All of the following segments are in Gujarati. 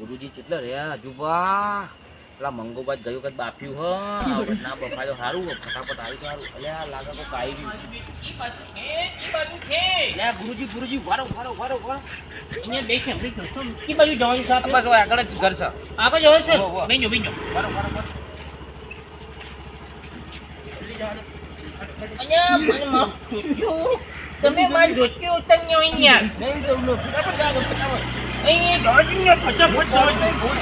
ગુરુજી કેટલા રહ્યા હજુબા પેલા મંગોબા ગયું વખત બાપ્યું હ હવે ના બફાયો સારું ફટાફટ આવી સારું એટલે આ લાગે કોક આવી ગયું એટલે આ ગુરુજી ગુરુજી વારો વારો વારો વારો અહીંયા બેસે બેસો શું કી બાજુ જવાનું છે આપણે બસ હવે આગળ જ ઘર છે આગળ જવાનું છે હો, હો. બેજો બેજો વારો વારો વારો અહીંયા મને માફ કરજો. તમે મારી જોતી ઉતરને અહીંયા નહીં જવું નો ફટાફટ જાઓ ફટાફટ અહીંયા દોડીને ફટાફટ દોડ.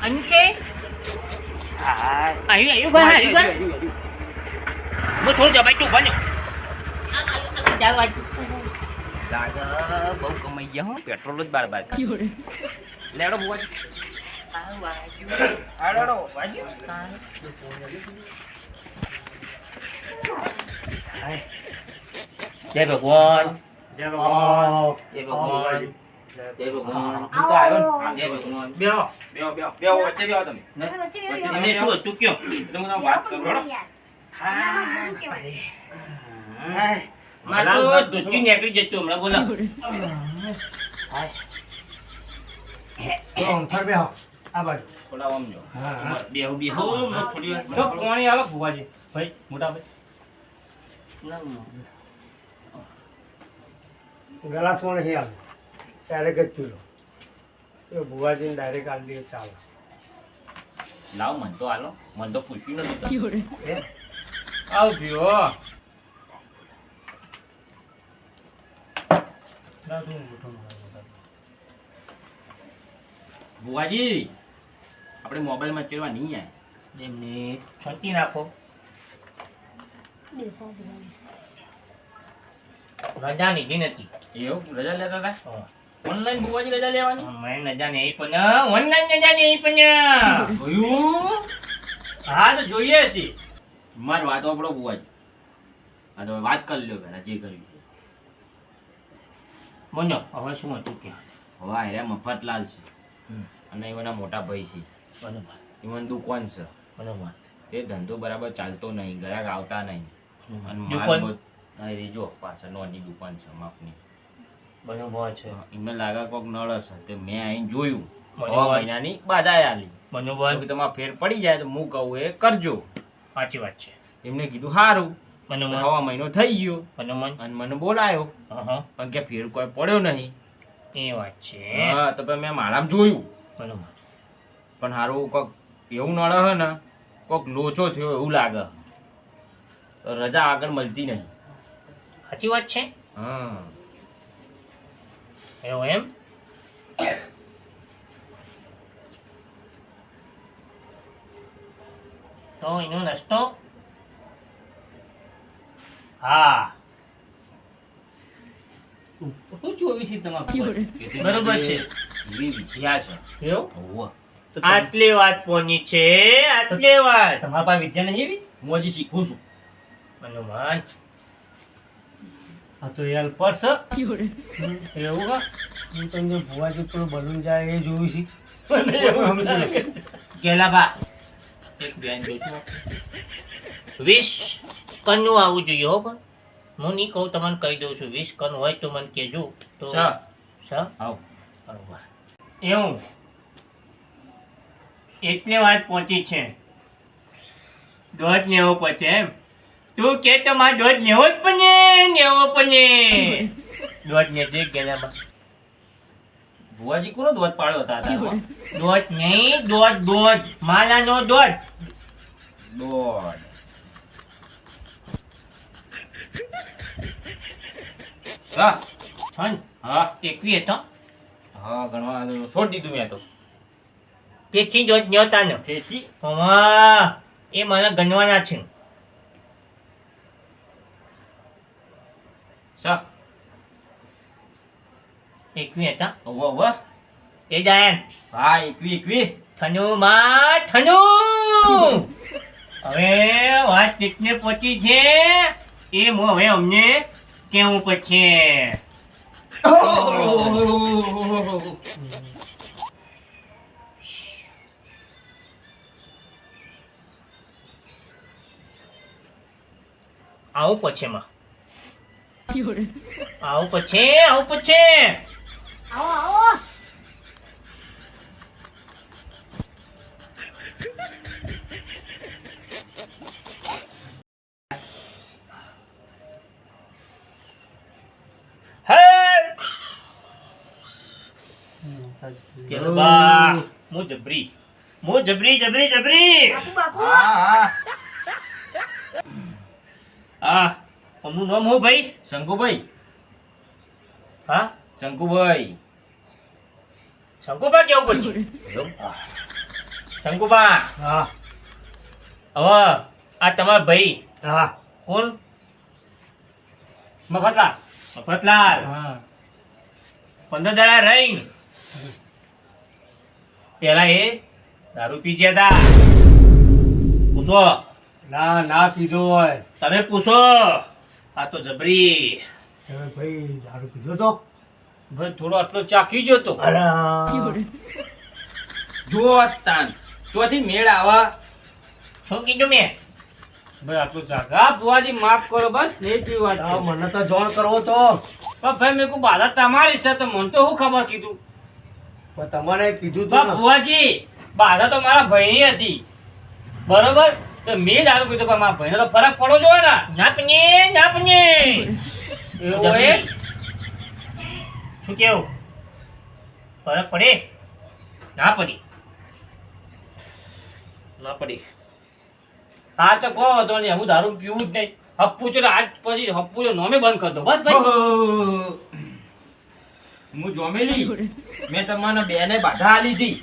અંતે હા આવ્યું આવ્યું ભાઈ આવ્યું ભાઈ હું થોડું જબાઈ તું બન્યો ચાલ વાંચું લાગે બહુ કમાઈ ગયા હો પેટ્રોલ જ બાર બાર લેડો બુવાજી આડો વાજી જય ભગવાન જય ભગવાન જય ભગવાન જય ભગવાન હું તો આવ્યો ને જય ભગવાન બેહો બેહો બેહો બેહો વચ્ચે બેહો તમે ને અને શું હતું કયો તો હું તમને વાત કરું બરાબર મારે તો દુષ્ટી નીકળી જતું હમણાં બોલા થોડા આમ જો બેહો બેહો હમણાં થોડી વાર તો પાણી આવે ભુવાજી ભાઈ મોટા ભાઈ ગલાસ પણ નહીં આવે. ડાયરેક્ટ જ પીલો. એ ભુવાજીને ડાયરેક્ટ આલી દે ચાલે. લાવ મન તો આલો મન તો પૂછ્યું નથી. આવ બુવાજી આપણે મોબાઈલમાં ચેડવા નહીં આય. એમને છંટી નાખો. રજા લીધી નથી એવું? રજા લેતા હતા? ઓનલાઈન બુવાજી રજા લેવાની? મેં રજા નહીં પણ ઓનલાઈન રજા નહીં પણ. જોયું? હા તો જોઈએ છીએ મારી વાત આપણો બુવાજી હા તો વાત કરી લ્યો જે બોલો હવે શું હતું કે? હવે આ રહ્યા મફતલાલ છે. અને એમના મોટા ભાઈ છે. બરોબર. એમની દુકાન છે. બરાબર. એ ધંધો બરાબર ચાલતો નહીં ગ્રાહક આવતા નહીં. અને માલ જો પાછળ નોની દુકાન છે માપની. બરોબર છે. એમને લાગે કોક નળ હશે. તે મેં અહીં જોયું. છ મહિનાની બાધા આલી. બરોબર તમારે ફેર પડી જાય તો હું કહું એ કરજો. સાચી વાત છે. એમને કીધું સારું મને હવા મહિનો થઈ ગયો. બરોબર અને મને બોલાયો. પણ કે ફેર કોઈ પડ્યો નહીં. એ વાત છે. હા તો પછી મેં માળામાં જોયું. બરોબર પણ સારું કોક એવું નળ હે ને કોક લોચો થયો એવું લાગે. તો રજા આગળ મળતી નહીં. સાચી વાત છે? હા. એવું એમ તો એનો રસ્તો હા શું જોયું છે તમારે? બરોબર છે. વિદ્યા છે. એવું? આટલી વાત પોની છે આટલી વાત. તમારા પાસે વિદ્યા નહીં એવી? હું હજી શીખું છું. હનુમાન હા તો યાર પર્સ એવું કા હું તમને ભુવાજી પર બલૂન જાય એ જોયું છે. કેલાબા એક બેન જોજો વીસ કનનું આવવું જોઈએ હો પણ. હું નહીં કહું તમને કહી દઉં છું વીસ કન હોય તો મને કહેજો. તો સ. સ? આવ. એવું. એટલે વાત પહોંચી છે. દોઢ નેવો પછી એમ. તું કે તો માં દોઢ નેવો જ પણ નેવો પણ દોઢ ને દેખ ગેલાબા ભુવાજી કોનો દોધ પાડ્યો હતા? દોઢ નહીં દોઢ દોઢ. માલાનો દોઢ. દોઢ. હા. છન હા. એકવી હતો હા ગણવા છોડી દીધું મેં તો. તેથી દોઢ ન્યોતા ને તેથી હવા એ મને ગણવાના છે. એકવી હતા. ઓવો ઓવો એ જાયન. હા એકવી એકવી. થનુ માં થનુ. હવે વાત કેટલે પહોંચી છે. એ મો હવે અમને કેવું પછી આવું પછી માં. આવું પછી આવું પછી આવો આવો હે કેલબા મુ જબરી મુ જબરી જબરી જબરી બાપુ બાપુ હા હા આ અમનું નામ હું ભાઈ શંકુભાઈ હા શંકુભાઈ. શંકુબા કેવું પડશે? શંકુબા હા. હવે આ તમારા ભાઈ. હા. કોણ? મફતલા મફતલાલ. હા. પંદર દાડા રહી પેલા એ દારૂ પી ગયા હતા પૂછો. ના ના પીધો હોય. તમે પૂછો. આ તો જબરી. ભાઈ દારૂ પીધો તો? ભાઈ થોડો આટલો ચાકી ગયો તો. અરે જો તાન. ચોથી મેળ આવા. શું કીધું મેં? ભાઈ આટલું જાગા બુઆજી માફ કરો બસ એ જ વાત મને તો જોણ કરવો તો. પણ ભાઈ મેં કહું બાધા તમારી છે તો મને તો શું ખબર કીધું? પણ તમારે કીધું તો બુઆજી બાધા તો મારા ભાઈની હતી. બરોબર? તો મેં દારૂ પીધો પણ મારા ભાઈને તો ફરક પડવો જોઈએ ને. ના પને ના પને એવું હોય? શું કેવું? ફરક પડે? ના પડી. ના પડી. હા તો કહો હતો નહીં હું દારૂ પીવું જ નહીં. હપ્પુ છે આજ પછી હપ્પુ છે નોમે બંધ કરી દો. બસ ભાઈ હું જોમેલી. મેં તમારા બેને બાધા આલી હતી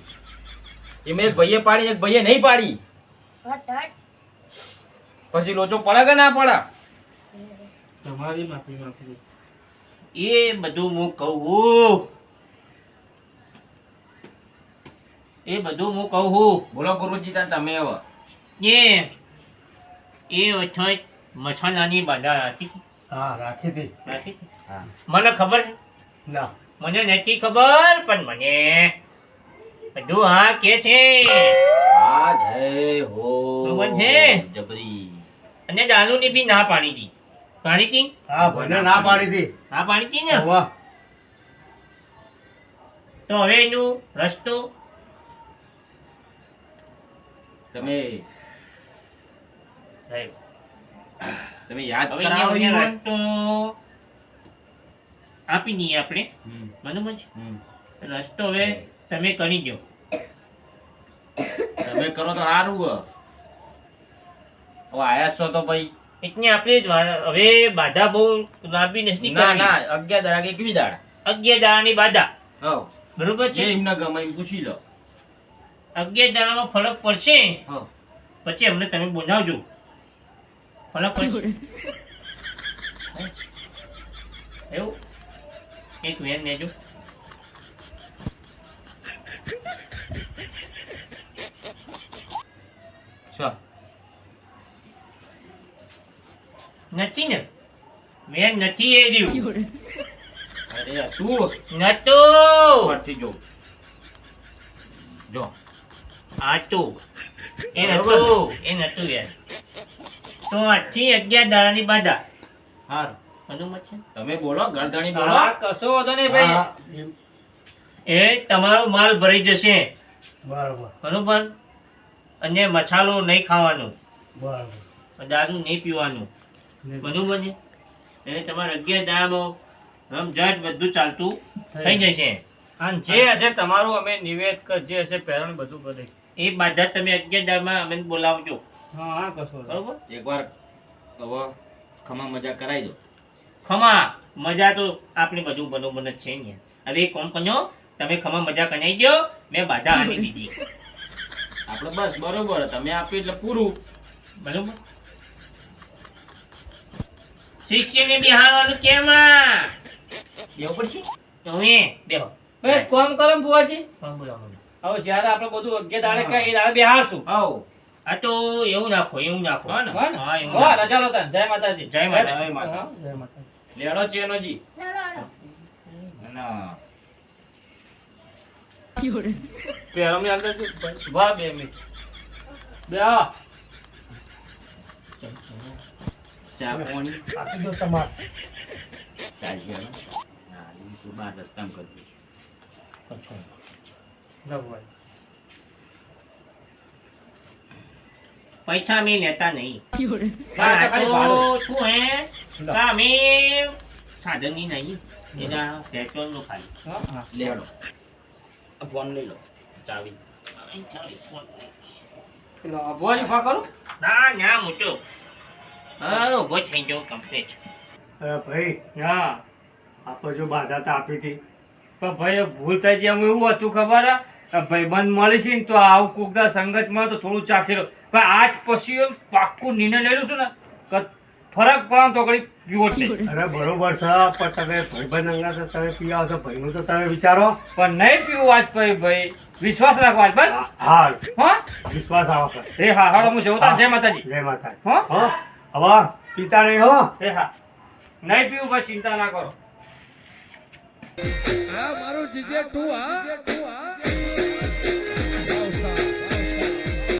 એ એક ભાઈએ પાડી એક ભાઈએ નહીં પાડી. હટ હટ. પછી લોચો પડે કે ના પડે? તમારી માફી માફી એ બધું હું કહું. એ બધું હું કહું. બોલો ગુરુજી તાન તમે હવે એ એ વખત મસાલાની બાધા રાખી હા રાખી હતી. રાખી મને ખબર છે? ના. મને નથી ખબર પણ મને બધું હા કે છે. હા જય હો છે? જબરી. અને દારૂની બી ના પાડી હતી. પાડી હતી હા ભાઈને ના પાડી. હતી ના પાડી હતી ને? વાહ. તો હવે એનું રસ્તો? તમે તમે યાદ કરાવો રસ્તો આપી દઈએ આપણે. બરોબર છે? રસ્તો હવે તમે કરી દો. તમે કરો તો સારું હવે આયા છો તો ભાઈ. એટલે આપણે હવે બાધા બહુ લાંબી નથી ના ના અગિયાર દાડા કે કેવી દાડા. અગિયાર દાડાની બાધા. હવ. બરોબર છે? એમને ગમે એમ પૂછી લો. અગિયાર દાડામાં ફરક પડશે? પછી અમને તમે બોલાવજો. ફરક પડશે. એવું? એક વેન લેજો. છો. નથી ને. મેં નથી એ રહ્યું. અરે તું નતો. પરથી જો. જો. આ તો. એ નતું. એ નતું યાર. તો આજથી અગિયાર દાડાની બાધા. હાર. અનુમત છે? તમે બોલો ગણધણી બોલો. હા કશો વાંધો નહીં ભાઈ. એ તમારો માલ ભરાઈ જશે. બરાબર. બરોબર અને મસાલો નહીં ખાવાનો. બરાબર. દારૂ નહીં પીવાનું. બરોબર છે? એટલે તમારે અગિયાર દાડામાં રમઝટ બધું ચાલતું થઈ જશે. અને જે હશે તમારું અમે નિવેદ જે હશે પહેરણ બધું કરી એ બાધા તમે અગિયાર દાડામાં અમે બોલાવજો. હા હા કશો બરોબર? એકવાર હવે ખમા મજા કરાઈ દો. ખમા મજા તો આપણે બધું બરોબર જ છે ને. હવે એ કોમ કર્યો તમે ખમા મજા કરાવી દો મેં બાધા આની દીધી. આપણે બસ બરોબર તમે આપ્યું એટલે પૂરું. બરોબર? શિષ્યને બિહારવાનું કેમાં? એવું પડશે? તમે બેહો. ભાઈ કોમ કરો ને બુઆજી કોણ બોલાવવાનું હવે જ્યારે આપણે બધું અગિયાર દાડે કઈ દાડે બેહારશું. આવો. આ તો એવું નાખો એવું નાખો. હા હા એવું હા, રજા લો જય માતાજી. જય માતા જય માતા. જય માતા લેડો ચેનોજી. ના ના. ના. ના અંદર જો ભાઈ, બે મિનિટ. બે આવો. ચા પાણી? આપી દો તમારે. ચાલશે. હા, તો બહાર રસ્તામાં કરજો. પૈસા મેં લેતા નહીં. શું હે? અમે સાધનની નહીં. એના પેટ્રોલનું ખાલી. લેવડો. ફોન લઈ લો. ચાવી. ચાવી ફોન. પેલો અભવાજી ફા કરો. ના ના મોટો હા ઊભો થઈ જાઉં કમ્પ્લીટ અરે ભાઈ હા આપણે જો બાધા તો આપી હતી. પણ ભાઈ ભૂલ થઈ છે એવું હતું ખબર ભાઈબંધ મળી છે ને તો આવું કોકના સંગતમાં તો થોડું ચાખેલો પણ આજ પછી પાક્કું નિર્ણય લેલું છું ને કે ફરક પડે તો કઈ પીવો નહીં. અરે બરોબર છે પણ તમે ભાઈબંધ અંગા તો તમે પી આવો છો ભાઈનું તો તમે વિચારો. પણ નહીં પીવું આજ પછી ભાઈ. વિશ્વાસ રાખો આજ બસ. હા હા. વિશ્વાસ આવો એ હા હાલો હું જવું જય માતાજી. જય માતા હા? હો? હવે પીતા નહીં હો. એ હા. નહીં પીવું ભાઈ ચિંતા ના કરો. હા મારું જીજે તું હા.